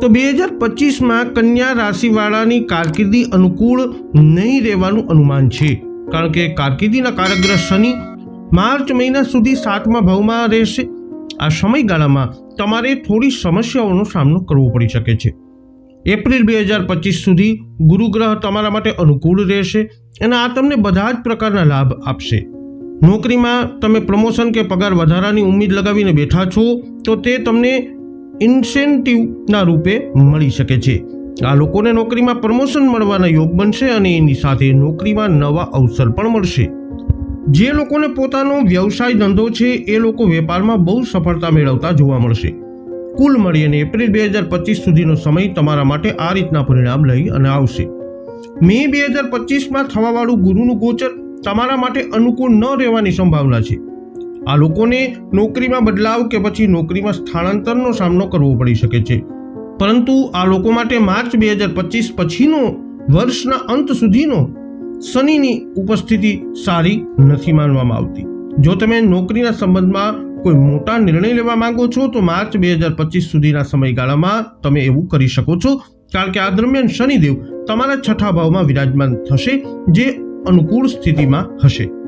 તો બે હજાર પચીસમાં કન્યા રાશિવાળાની કારકિર્દી અનુકૂળ નહીં રહેવાનું અનુમાન છે. કારણ કે કારકિર્દીના કારગ્રહ શનિ માર્ચ મહિના સુધી સાતમા ભાવમાં રહેશે. આ સમયગાળામાં તમારે થોડી સમસ્યાઓનો સામનો કરવો પડી શકે છે. એપ્રિલ બે હજાર પચીસ સુધી ગુરુગ્રહ તમારા માટે અનુકૂળ રહેશે અને આ તમને બધા જ પ્રકારના લાભ આપશે. નોકરીમાં તમે પ્રમોશન કે પગાર વધારાની ઉમ્મીદ લગાવીને બેઠા છો તો તે તમને ઇન્સેન્ટિવના રૂપે મળી શકે છે. આ લોકોને નોકરીમાં પ્રમોશન મળવાના યોગ બનશે અને એની સાથે નોકરીમાં નવા અવસર પણ મળશે. જે લોકોને પોતાનો વ્યવસાય ધંધો છે, એ લોકો વેપારમાં બહુ સફળતા મેળવતા જોવા મળશે. કુલ મળીને એપ્રિલ બે હજાર પચીસ સુધીનો સમય તમારા માટે આ રીતના પરિણામ લઈ અને આવશે. મે બે હજાર પચીસમાં થવાવાળું ગુરુનું ગોચર તમારા માટે અનુકૂળ ન રહેવાની સંભાવના છે. આ લોકોને નોકરીમાં બદલાવ કે પછી નોકરીમાં સ્થળાંતરનો સામનો કરવો પડી શકે છે. પરંતુ આ લોકો માટે માર્ચ બે હજાર પચીસ પછીનો વર્ષના અંત સુધીનો શનિની ઉપસ્થિતિ સારી નથી માનવામાં આવતી. જો તમે નોકરીના સંબંધમાં કોઈ મોટા નિર્ણય લેવા માંગો છો, તો માર્ચ બે હજાર પચીસ સુધીના સમયગાળામાં તમે એવું કરી શકો છો, કારણ કે આ દરમિયાન શનિદેવ તમારા છઠ્ઠા ભાવમાં વિરાજમાન થશે, જે અનુકૂળ સ્થિતિમાં હશે.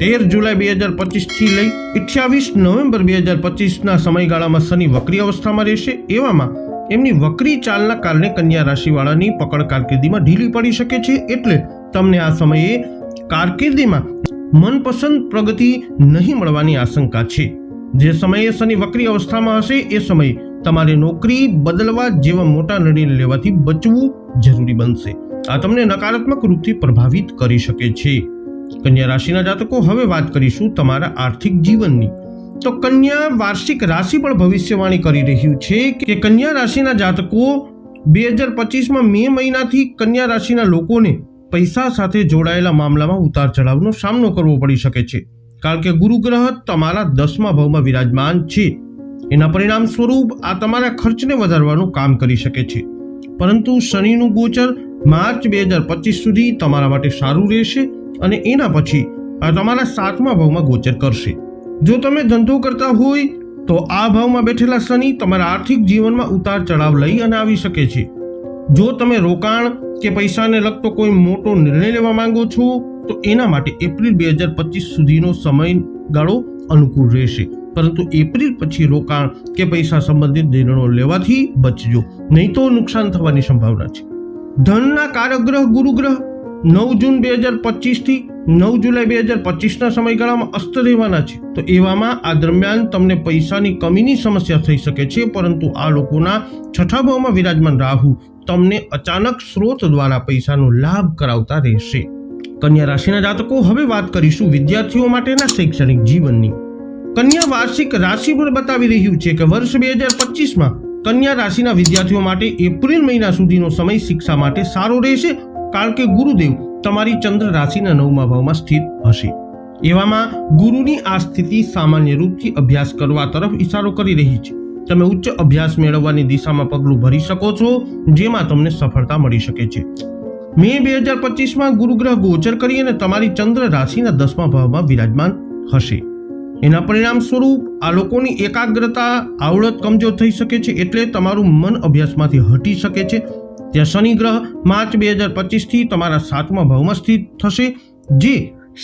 તેર જુલાઈ બે હજાર પચીસથી લઈ અઠ્યાવીસ નવેમ્બર બે હજાર પચીસના સમયગાળામાં શનિ વક્રી અવસ્થામાં રહેશે. એવામાં એમની વક્રી ચાલના કારણે કન્યા રાશિવાળાની પકડ કારકિર્દીમાં ઢીલી પડી શકે છે એટલે તમને આ સમયે કારકિર્દીમાં મનપસંદ પ્રગતિ નહીં મળવાની આશંકા છે. જે સમયે શનિ વક્રી અવસ્થામાં હશે, એ સમયે તમારે નોકરી બદલવા જેવા મોટા નિર્ણય લેવાથી બચવું જરૂરી બનશે. આ તમને નકારાત્મક રૂપથી પ્રભાવિત કરી શકે છે. કન્યા રાશિના જાતકો, હવે વાત કરીશું તમારા આર્થિક જીવનની. તો કન્યા વાર્ષિક રાશિ પણ ભવિષ્યવાણી કરી રહ્યું છે કે કન્યા રાશિના જાતકો બે હજાર પચીસમાં મે મહિનાથી કન્યા રાશિના લોકોને પૈસા સાથે જોડાયેલા મામલામાં ઉતાર ચઢાવનો સામનો કરવો પડી શકે છે. કારણ કે ગુરુ ગ્રહ તમારા દસમા ભાવમાં વિરાજમાન છે. એના પરિણામ સ્વરૂપ આ તમારા ખર્ચને વધારવાનું કામ કરી શકે છે. પરંતુ શનિનું ગોચર માર્ચ બે હજાર પચીસ સુધી તમારા માટે સારું રહેશે. અને એના પછી તમારા સાતમા ભાવમાં ગોચર કરશે. જો તમે ધંધો કરતા હોય, તો આ ભાવમાં બેઠેલા શનિ તમારા આર્થિક જીવનમાં ઉતાર ચઢાવ લઈ અને આવી શકે છે. જો તમે રોકાણ કે પૈસાને લગતો કોઈ મોટો નિર્ણય લેવા માંગો છો, તો એના માટે એપ્રિલ બે હજાર પચીસ સુધીનો સમયગાળો અનુકૂળ રહેશે. પરંતુ એપ્રિલ પછી રોકાણ કે પૈસા સંબંધિત નિર્ણયો લેવાથી બચજો. નહીં તો નુકસાન થવાની સંભાવના છે. ધનના કારગ્રહ ગુરુગ્રહ નવ જૂન બે હજાર પચીસથી નવ જુલાઈ બે હજાર પચીસના સમયગાળામાં અસ્ત રહેવાના છે. તો એવામાં આ દરમિયાન તમને પૈસાની કમીની સમસ્યા થઈ શકે છે, પરંતુ આ લોકોના છઠ્ઠા ભાવમાં વિરાજમાન રાહુ તમને અચાનક સ્ત્રોત દ્વારા પૈસાનો લાભ કરાવતા રહેશે. કન્યા રાશિના જાતકો, હવે વાત કરીશું વિદ્યાર્થીઓ માટેના શૈક્ષણિક જીવનની. કન્યા વાર્ષિક રાશિ પર બતાવી રહ્યું છે કે વર્ષ બે હજાર પચીસમાં કન્યા રાશિના વિદ્યાર્થીઓ માટે એપ્રિલ મહિના સુધીનો સમય શિક્ષા માટે સારો રહેશે કારણ કે ગુરુદેવ તમારી ચંદ્ર રાશિના નવમા ભાવમાં સ્થિત હશે. એવામાં ગુરુની આ સ્થિતિ સામાન્ય રૂપથી અભ્યાસ કરવા તરફ ઇશારો કરી રહી છે. તમે ઉચ્ચ અભ્યાસ મેળવવાની દિશામાં પગલું ભરી શકો છો, જેમાં તમને સફળતા મળી શકે છે. મે બે હજાર પચીસમાં ગુરુગ્રહ ગોચર કરી અને તમારી ચંદ્ર રાશિના દસમા ભાવમાં વિરાજમાન હશે. એના પરિણામ સ્વરૂપ આ લોકોની એકાગ્રતા, આવડત કમજોર થઈ શકે છે, એટલે તમારું મન અભ્યાસમાંથી હટી શકે છે ત્યાં શનિ ગ્રહ માર્ચ બે હજાર પચીસથી તમારા સાતમા ભાવમાં સ્થિત થશે, જે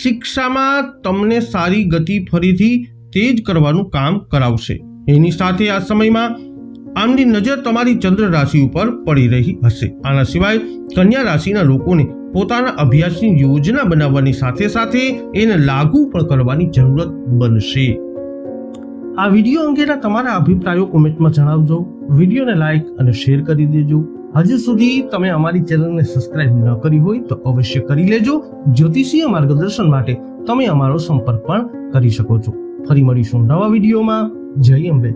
શિક્ષામાં તમને સારી ગતિ ફરીથી તેજ કરવાનું કામ કરાવશે. એની સાથે આ સમયમાં આમની નજર તમારી ચંદ્ર રાશિ ઉપર પડી રહી હશે. આના સિવાય કન્યા રાશિના લોકોને પોતાના અભ્યાસની યોજના બનાવવાની સાથે સાથે એને લાગુ પણ કરવાની જરૂરત બનશે. આ વીડિયો અંગેના તમારા અભિપ્રાયો કોમેન્ટમાં જણાવજો. વિડીયોને લાઇક અને શેર કરી દેજો. હજુ સુધી તમે અમારી ચેનલને સબસ્ક્રાઇબ ન કરી હોય તો અવશ્ય કરી લેજો. જ્યોતિષીય માર્ગદર્શન માટે તમે અમારો સંપર્ક પણ કરી શકો છો. ફરી મળીશું નવા વિડીયોમાં. જય અંબે.